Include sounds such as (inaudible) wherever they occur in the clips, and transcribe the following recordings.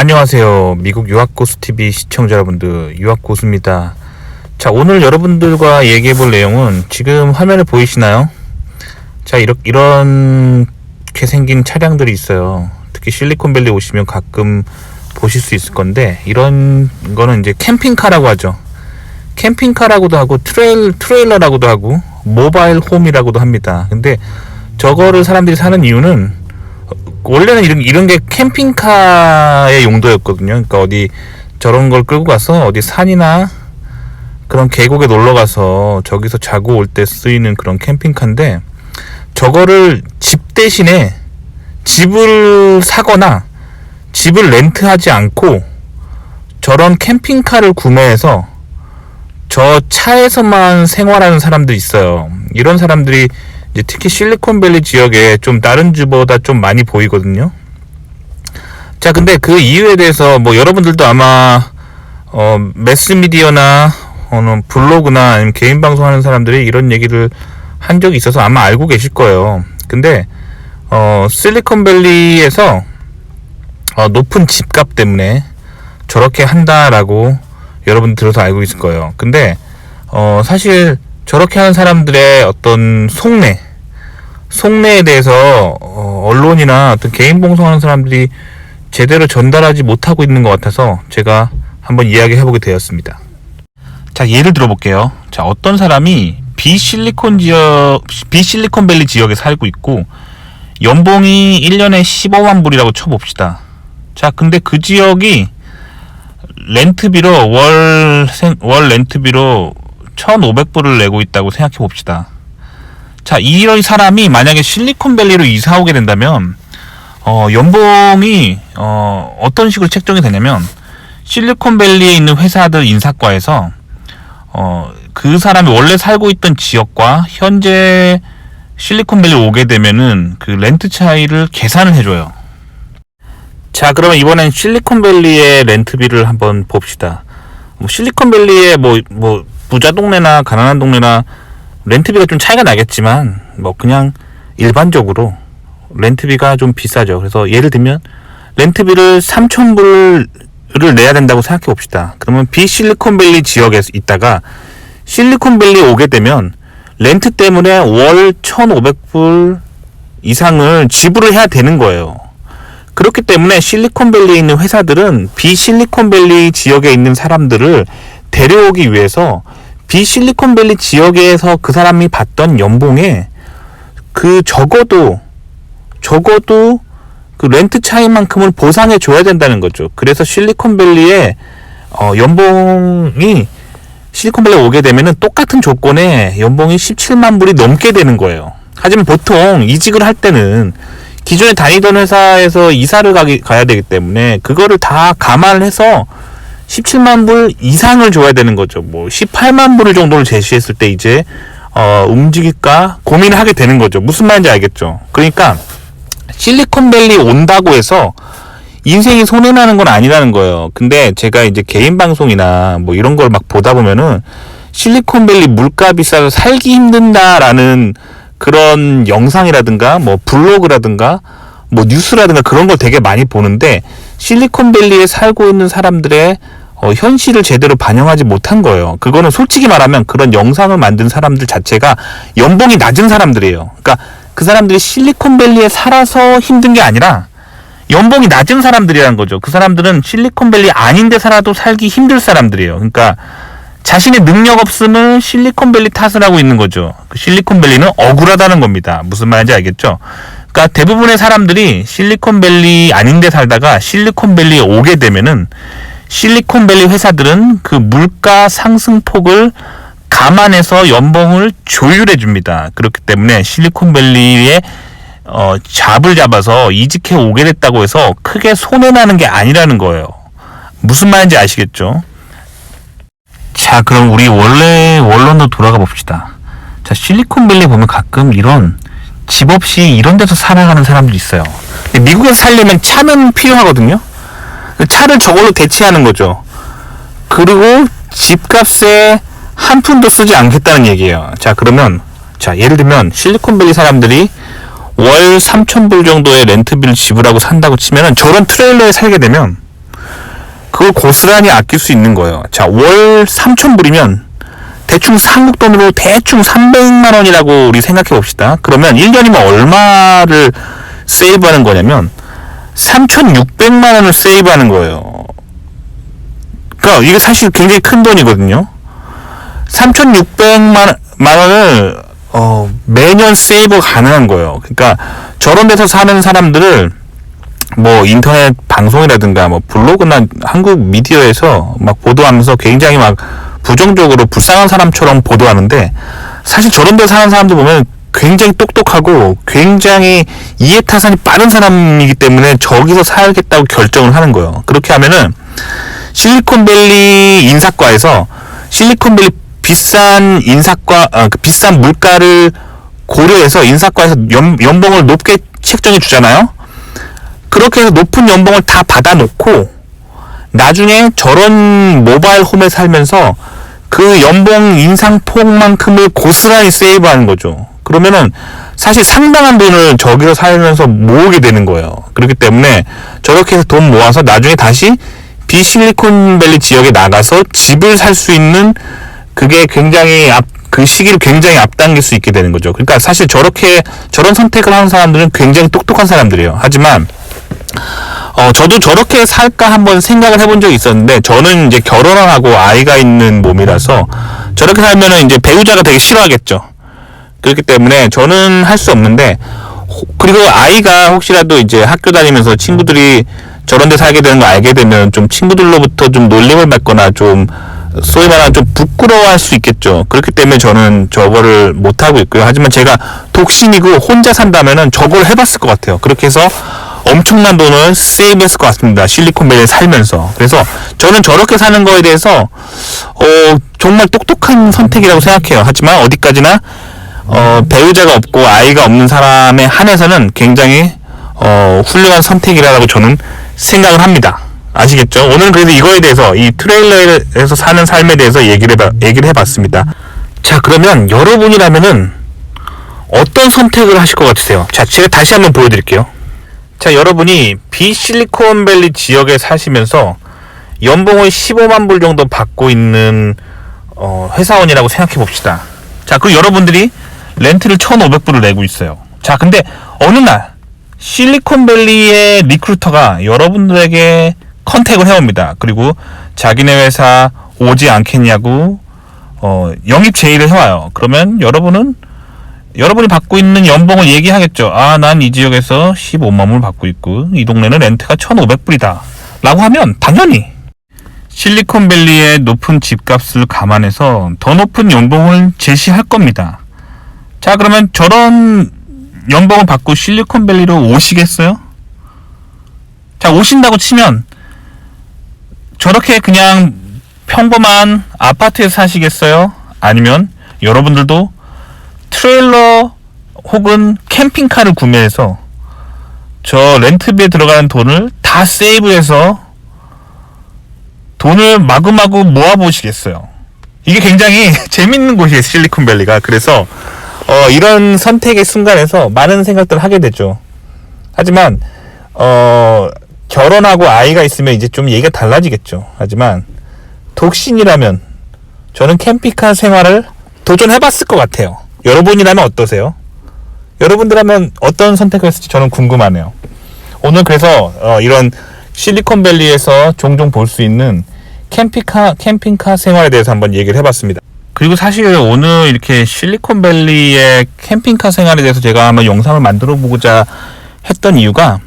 안녕하세요. 미국 유학고수TV 시청자 여러분들, 유학고수입니다. 자, 오늘 여러분들과 얘기해 볼 내용은 지금 화면에 보이시나요? 자, 이렇게, 이렇게 생긴 차량들이 있어요. 특히 실리콘밸리 오시면 가끔 보실 수 있을 건데, 이런 거는 이제 캠핑카라고 하죠. 캠핑카라고도 하고, 트레일, 트레일러라고도 하고, 모바일 홈이라고도 합니다. 근데 저거를 사람들이 사는 이유는 원래는 이런 이런 게 캠핑카의 용도였거든요. 그러니까 어디 저런 걸 끌고 가서 어디 산이나 그런 계곡에 놀러 가서 저기서 자고 올 때 쓰이는 그런 캠핑카인데 저거를 집 대신에 집을 사거나 집을 렌트하지 않고 저런 캠핑카를 구매해서 저 차에서만 생활하는 사람들이 있어요. 이런 사람들이 특히 실리콘밸리 지역에 좀 다른 주보다 좀 많이 보이거든요. 자, 근데 그 이유에 대해서 뭐 여러분들도 아마 어 매스미디어나 어느 블로그나 아니면 개인 방송하는 사람들이 이런 얘기를 한 적이 있어서 아마 알고 계실 거예요. 근데 어 실리콘밸리에서 어, 높은 집값 때문에 저렇게 한다라고 여러분 들어서 알고 있을 거예요. 근데 어 사실 저렇게 하는 사람들의 어떤 속내, 속내에 대해서 어, 언론이나 어떤 개인 방송하는 사람들이 제대로 전달하지 못하고 있는 것 같아서 제가 한번 이야기해 보게 되었습니다. 자, 예를 들어볼게요. 자, 어떤 사람이 비실리콘 지역, 비실리콘밸리 지역에 살고 있고 연봉이 1년에 15만 불이라고 쳐봅시다. 자, 근데 그 지역이 렌트비로 월, 생, 월 렌트비로 1,500불을 내고 있다고 생각해 봅시다. 자, 이런 사람이 만약에 실리콘밸리로 이사 오게 된다면, 어, 연봉이, 어, 어떤 식으로 책정이 되냐면, 실리콘밸리에 있는 회사들 인사과에서, 어, 그 사람이 원래 살고 있던 지역과 현재 실리콘밸리 오게 되면은 그 렌트 차이를 계산을 해줘요. 자, 그러면 이번엔 실리콘밸리의 렌트비를 한번 봅시다. 뭐 실리콘밸리의 뭐, 뭐, 부자 동네나 가난한 동네나 렌트비가 좀 차이가 나겠지만 뭐 그냥 일반적으로 렌트비가 좀 비싸죠. 그래서 예를 들면 렌트비를 3,000불을 내야 된다고 생각해 봅시다. 그러면 비실리콘밸리 지역에 있다가 실리콘밸리 오게 되면 렌트 때문에 월 1,500불 이상을 지불을 해야 되는 거예요. 그렇기 때문에 실리콘밸리에 있는 회사들은 비실리콘밸리 지역에 있는 사람들을 데려오기 위해서 비실리콘밸리 지역에서 그 사람이 받던 연봉에 그 적어도 적어도 그 렌트 차이만큼을 보상해 줘야 된다는 거죠. 그래서 실리콘밸리에 어 연봉이 실리콘밸리 오게 되면은 똑같은 조건에 연봉이 17만 불이 넘게 되는 거예요. 하지만 보통 이직을 할 때는 기존에 다니던 회사에서 이사를 가기, 가야 되기 때문에 그거를 다 감안을 해서 17만 불 이상을 줘야 되는 거죠. 뭐 18만 불 정도를 제시했을 때 이제 어, 움직일까 고민을 하게 되는 거죠. 무슨 말인지 알겠죠? 그러니까 실리콘밸리 온다고 해서 인생이 손해나는 건 아니라는 거예요. 근데 제가 이제 개인 방송이나 뭐 이런 걸 막 보다 보면은 실리콘밸리 물가 비싸서 살기 힘든다라는 그런 영상이라든가 뭐 블로그라든가 뭐 뉴스라든가 그런 걸 되게 많이 보는데 실리콘밸리에 살고 있는 사람들의 어, 현실을 제대로 반영하지 못한 거예요. 그거는 솔직히 말하면 그런 영상을 만든 사람들 자체가 연봉이 낮은 사람들이에요. 그러니까 그 사람들이 실리콘밸리에 살아서 힘든 게 아니라 연봉이 낮은 사람들이라는 거죠. 그 사람들은 실리콘밸리 아닌데 살아도 살기 힘들 사람들이에요. 그러니까 자신의 능력 없음을 실리콘밸리 탓을 하고 있는 거죠. 그 실리콘밸리는 억울하다는 겁니다. 무슨 말인지 알겠죠? 그러니까 대부분의 사람들이 실리콘밸리 아닌데 살다가 실리콘밸리에 오게 되면은 실리콘밸리 회사들은 그 물가 상승폭을 감안해서 연봉을 조율해 줍니다. 그렇기 때문에 실리콘밸리에 어, 잡을 잡아서 이직해 오게 됐다고 해서 크게 손해 나는 게 아니라는 거예요. 무슨 말인지 아시겠죠? 자, 그럼 우리 원래 원론으로 돌아가 봅시다. 자, 실리콘밸리 보면 가끔 이런 집 없이 이런 데서 살아가는 사람들이 있어요. 미국에서 살려면 차는 필요하거든요. 그 차를 저걸로 대체하는 거죠. 그리고 집값에 한 푼도 쓰지 않겠다는 얘기예요. 자, 그러면 자, 예를 들면 실리콘밸리 사람들이 월 3,000불 정도의 렌트비를 지불하고 산다고 치면은 저런 트레일러에 살게 되면 그걸 고스란히 아낄 수 있는 거예요. 자, 월 3,000불이면 대충 한국 돈으로 대충 300만 원이라고 우리 생각해 봅시다. 그러면 1년이면 얼마를 세이브하는 거냐면 3,600만 원을 세이브하는 거예요. 그러니까 이게 사실 굉장히 큰 돈이거든요. 3,600만 만 원을 어, 매년 세이브 가능한 거예요. 그러니까 저런 데서 사는 사람들을 뭐 인터넷 방송이라든가 뭐 블로그나 한국 미디어에서 막 보도하면서 굉장히 막 부정적으로 불쌍한 사람처럼 보도하는데 사실 저런 데 사는 사람들 보면 굉장히 똑똑하고 굉장히 이해타산이 빠른 사람이기 때문에 저기서 살겠다고 결정을 하는 거예요. 그렇게 하면은 실리콘밸리 인사과에서 실리콘밸리 비싼 인사과 아, 그 비싼 물가를 고려해서 인사과에서 연, 연봉을 높게 책정해 주잖아요. 그렇게 해서 높은 연봉을 다 받아놓고 나중에 저런 모바일 홈에 살면서 그 연봉 인상폭만큼을 고스란히 세이브하는 거죠. 그러면은 사실 상당한 돈을 저기서 살면서 모으게 되는 거예요. 그렇기 때문에 저렇게 해서 돈 모아서 나중에 다시 비실리콘밸리 지역에 나가서 집을 살 수 있는 그게 굉장히 앞, 그 시기를 굉장히 앞당길 수 있게 되는 거죠. 그러니까 사실 저렇게 저런 선택을 하는 사람들은 굉장히 똑똑한 사람들이에요. 하지만 어, 저도 저렇게 살까 한번 생각을 해본 적이 있었는데, 저는 이제 결혼을 하고 아이가 있는 몸이라서, 저렇게 살면은 이제 배우자가 되게 싫어하겠죠. 그렇기 때문에 저는 할 수 없는데, 호- 그리고 아이가 혹시라도 이제 학교 다니면서 친구들이 저런 데 살게 되는 거 알게 되면 좀 친구들로부터 좀 놀림을 받거나 좀 소위 말하는 좀 부끄러워할 수 있겠죠. 그렇기 때문에 저는 저거를 못 하고 있고요. 하지만 제가 독신이고 혼자 산다면은 저걸 해봤을 것 같아요. 그렇게 해서 엄청난 돈을 세이브했을 것 같습니다. 실리콘밸리에 살면서. 그래서 저는 저렇게 사는 거에 대해서 어 정말 똑똑한 선택이라고 생각해요. 하지만 어디까지나 어 배우자가 없고 아이가 없는 사람에 한해서는 굉장히 어 훌륭한 선택이라고 저는 생각을 합니다. 아시겠죠? 오늘 그래서 이거에 대해서 이 트레일러에서 사는 삶에 대해서 얘기를 해봐, 얘기를 해봤습니다. 자 그러면 여러분이라면은 어떤 선택을 하실 것 같으세요? 자 제가 다시 한번 보여드릴게요. 자, 여러분이 비실리콘밸리 지역에 사시면서 연봉을 15만 불 정도 받고 있는 어, 회사원이라고 생각해 봅시다. 자, 그리고 여러분들이 렌트를 1,500불을 내고 있어요. 자, 근데 어느 날 실리콘밸리의 리크루터가 여러분들에게 컨택을 해옵니다. 그리고 자기네 회사 오지 않겠냐고 어, 영입 제의를 해와요. 그러면 여러분은 여러분이 받고 있는 연봉을 얘기하겠죠. 아, 난 이 지역에서 15만 불 받고 있고, 이 동네는 렌트가 1,500불이다. 라고 하면, 당연히, 실리콘밸리의 높은 집값을 감안해서 더 높은 연봉을 제시할 겁니다. 자, 그러면 저런 연봉을 받고 실리콘밸리로 오시겠어요? 자, 오신다고 치면, 저렇게 그냥 평범한 아파트에서 사시겠어요? 아니면 여러분들도 트레일러 혹은 캠핑카를 구매해서 저 렌트비에 들어가는 돈을 다 세이브해서 돈을 마구마구 모아보시겠어요. 이게 굉장히 (laughs) 재밌는 곳이에요, 실리콘밸리가. 그래서 어, 이런 선택의 순간에서 많은 생각들을 하게 되죠. 하지만 어, 결혼하고 아이가 있으면 이제 좀 얘기가 달라지겠죠. 하지만 독신이라면 저는 캠핑카 생활을 도전해봤을 것 같아요. 여러분이라면 어떠세요? 여러분들하면 어떤 선택을 했을지 저는 궁금하네요. 오늘 그래서 어, 이런 실리콘밸리에서 종종 볼 수 있는 캠핑카 캠핑카 생활에 대해서 한번 얘기를 해봤습니다. 그리고 사실 오늘 이렇게 실리콘밸리의 캠핑카 생활에 대해서 제가 한번 영상을 만들어 보고자 했던 이유가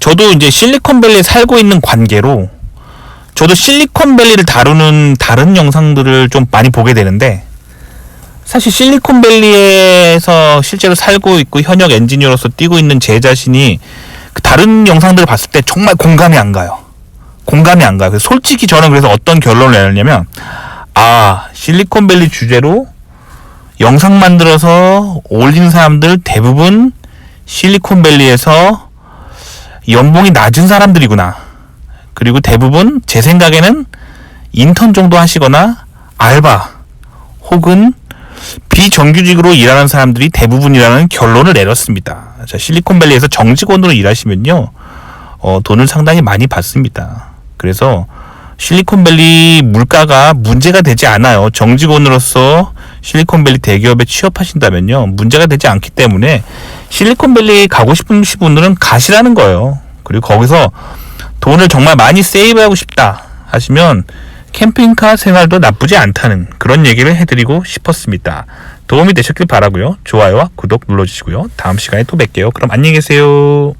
저도 이제 실리콘밸리에 살고 있는 관계로 저도 실리콘밸리를 다루는 다른 영상들을 좀 많이 보게 되는데 사실 실리콘밸리에서 실제로 살고 있고 현역 엔지니어로서 뛰고 있는 제 자신이 그 다른 영상들을 봤을 때 정말 공감이 안 가요. 공감이 안 가요. 그래서 솔직히 저는 그래서 어떤 결론을 내렸냐면 아 실리콘밸리 주제로 영상 만들어서 올리는 사람들 대부분 실리콘밸리에서 연봉이 낮은 사람들이구나. 그리고 대부분 제 생각에는 인턴 정도 하시거나 알바 혹은 비정규직으로 일하는 사람들이 대부분이라는 결론을 내렸습니다. 자, 실리콘밸리에서 정직원으로 일하시면요, 어, 돈을 상당히 많이 받습니다. 그래서 실리콘밸리 물가가 문제가 되지 않아요. 정직원으로서 실리콘밸리 대기업에 취업하신다면요. 문제가 되지 않기 때문에 실리콘밸리 가고 싶은 분들은 가시라는 거예요. 그리고 거기서 돈을 정말 많이 세이브하고 싶다 하시면 캠핑카 생활도 나쁘지 않다는 그런 얘기를 해드리고 싶었습니다. 도움이 되셨길 바라고요. 좋아요와 구독 눌러주시고요. 다음 시간에 또 뵐게요. 그럼 안녕히 계세요.